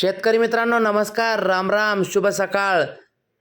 शेतकरी मित्रांनो नमस्कार राम राम शुभ सकाळ.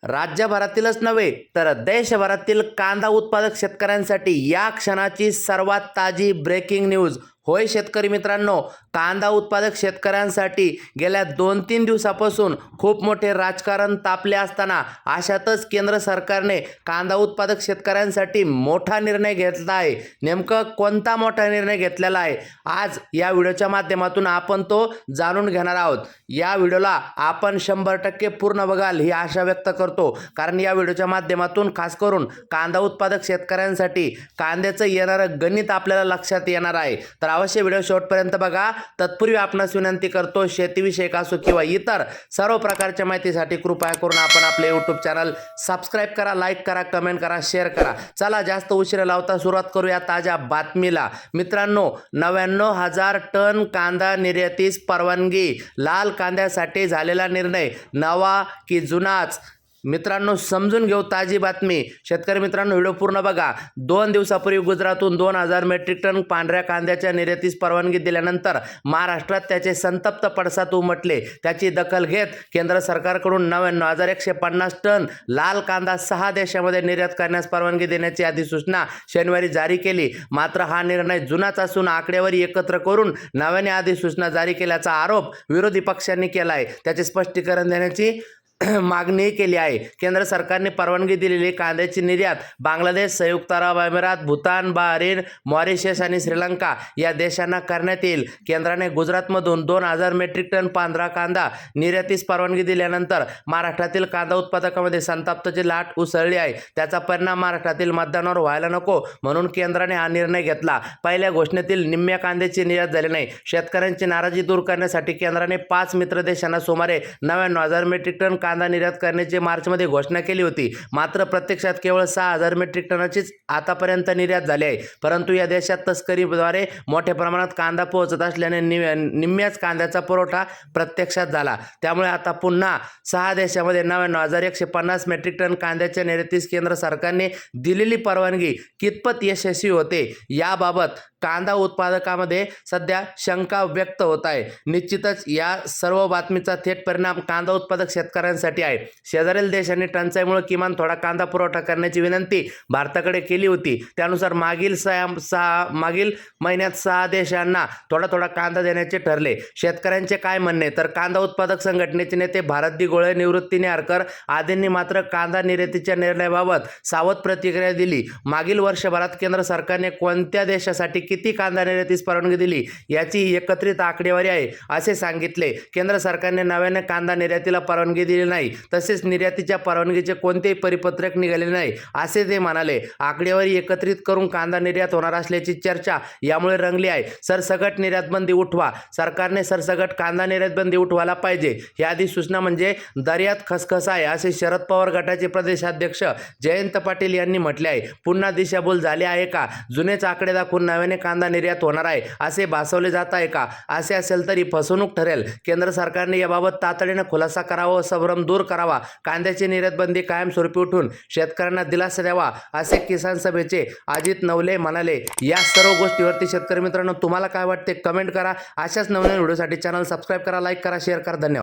राज्यभरातीलच नव्हे तर देशभरातील कांदा उत्पादक शेतकऱ्यांसाठी या क्षणाची सर्वात ताजी ब्रेकिंग न्यूज होय शेतकरी मित्रांनो कांदा उत्पादक शेतकऱ्यांसाठी गेल्या दोन तीन दिवसापासून खूप मोठे राजकारण तापले असताना अशातच केंद्र सरकारने कांदा उत्पादक शेतकऱ्यांसाठी मोठा निर्णय घेतला आहे. नेमकं कोणता मोठा निर्णय घेतलेला आहे? आज या व्हिडिओच्या माध्यमातून आपण तो जाणून घेणार आहोत. या व्हिडिओला आपण शंभर टक्के पूर्ण बघाल ही आशा व्यक्त करतो. कारण या व्हिडिओच्या माध्यमातून खास करून कांदा उत्पादक शेतकऱ्यांसाठी कांद्याचं येणारं गणित आपल्याला लक्षात येणार आहे. तर अवश्य व्हिडिओ शेवटपर्यंत बघा. तत्पूर्वी आपणास विनंती करतो शेतीविषयक असो किंवा इतर सर्व प्रकारच्या माहितीसाठी कृपया करून आपण आपले यूट्यूब चॅनल सबस्क्राईब करा लाईक करा कमेंट करा शेअर करा. चला जास्त उशिरा लावता सुरुवात करूया ताज्या बातमीला. मित्रांनो नव्याण्णव हजार टन कांदा निर्यातीस परवानगी. लाल कांद्यासाठी झालेला निर्णय नवा की जुनाच? मित्रांनो समजून घेऊ ताजी बातमी. शेतकरी मित्रांनो व्हिडिओ पूर्ण बघा. दोन दिवसापूर्वी गुजरातहून दोन हजार मेट्रिक टन पांढऱ्या कांद्याच्या निर्यातीस परवानगी दिल्यानंतर महाराष्ट्रात त्याचे संतप्त पडसाद उमटले. त्याची दखल घेत केंद्र सरकारकडून नव्याण्णव हजार एकशे पन्नास टन लाल कांदा सहा देशामध्ये निर्यात करण्यास परवानगी देण्याची अधिसूचना शनिवारी जारी केली. मात्र हा निर्णय जुनाच असून आकडेवारी एकत्र करून नव्याने अधिसूचना जारी केल्याचा आरोप विरोधी पक्षांनी केला आहे त्याचे स्पष्टीकरण देण्याची मागणी केली आहे. केंद्र सरकारने परवानगी दिलेली कांद्याची निर्यात बांगलादेश संयुक्त अरब अमिरात भूतान बहरीन मॉरिशस आणि श्रीलंका या देशांना करण्यात येईल. केंद्राने गुजरातमधून दोन हजार मेट्रिक टन पांढरा कांदा निर्यातीस परवानगी दिल्यानंतर महाराष्ट्रातील कांदा उत्पादकामध्ये संताप्तची लाट उसळली आहे. त्याचा परिणाम महाराष्ट्रातील मतदानावर व्हायला नको म्हणून केंद्राने हा निर्णय घेतला. पहिल्या घोषणेतील निम्म्या कांद्याची निर्यात झाली नाही. शेतकऱ्यांची नाराजी दूर करण्यासाठी केंद्राने पाच मित्र देशांना सुमारे नव्याण्णव हजार मेट्रिक टन कांदा निर्यात करण्याची मार्चमध्ये घोषणा केली होती. मात्र प्रत्यक्षात केवळ सहा हजार मेट्रिक टनाचीच आतापर्यंत निर्यात झाली आहे. परंतु या देशात तस्करीद्वारे मोठ्या प्रमाणात कांदा पोहोचत असल्याने नि निम्म्याच कांद्याचा पुरवठा प्रत्यक्षात झाला. त्यामुळे आता पुन्हा सहा देशामध्ये नव्याण्णव हजार एकशे पन्नास मेट्रिक टन कांद्याच्या निर्यातीस केंद्र सरकारने दिलेली परवानगी कितपत यशस्वी होते याबाबत कांदा उत्पादकामध्ये सध्या शंका व्यक्त होत आहे. निश्चितच या सर्व बातमीचा थेट परिणाम कांदा उत्पादक शेतकऱ्यांसाठी आहे. शेजारील देशांनी टंचाईमुळे किमान थोडा कांदा पुरवठा करण्याची विनंती भारताकडे केली होती. त्यानुसार मागील सहा सहा मागील महिन्यात सहा देशांना थोडा थोडा कांदा देण्याचे ठरले. शेतकऱ्यांचे काय म्हणणे? तर कांदा उत्पादक संघटनेचे नेते भारत दिगोळे निवृत्ती नेरकर आदींनी मात्र कांदा निर्यातीच्या निर्णयाबाबत सावध प्रतिक्रिया दिली. मागील वर्षभरात केंद्र सरकारने कोणत्या देशासाठी किती कांदा निर्यातीस परवानगी दिली? याची एकत्रित आकडेवारी आहे असे सांगितले. केंद्र सरकारने नव्याने कांदा निर्यातीला परवानगी दिली नाही. तसेच निर्यातीच्या परवानगीचे कोणतेही परिपत्रक निघाले नाही असे ते म्हणाले. आकडेवारी एकत्रित करून कांदा निर्यात होणार असल्याची चर्चा यामुळे रंगली आहे. सरसकट निर्यात बंदी उठवा. सरकारने सरसकट कांदा निर्यात बंदी उठवायला पाहिजे. ही अधिसूचना म्हणजे दर्यात खसखस आहे असे शरद पवार गटाचे प्रदेशाध्यक्ष जयंत पाटील यांनी म्हटले आहे. पुन्हा दिशाभूल झाली आहे का? जुनेच आकडे दाखवून नव्याने कांदा निर्यात होणार आहे असे भासवले जात आहे का? असे असेल तरी फसवणूक ठरेल. केंद्र सरकारने याबाबत तातडीने खुलासा करावा व संभ्रम दूर करावा. कांद्याची निर्यात बंदी कायमस्वरूपी उठून शेतकऱ्यांना दिलासा द्यावा असे किसान सभेचे अजित नवले म्हणाले. या सर्व गोष्टीवरती शेतकरी मित्रांनो तुम्हाला काय वाटते? कमेंट करा. अशाच नवीन व्हिडिओसाठी चॅनल सबस्क्राईब करा लाईक करा शेअर करा. धन्यवाद.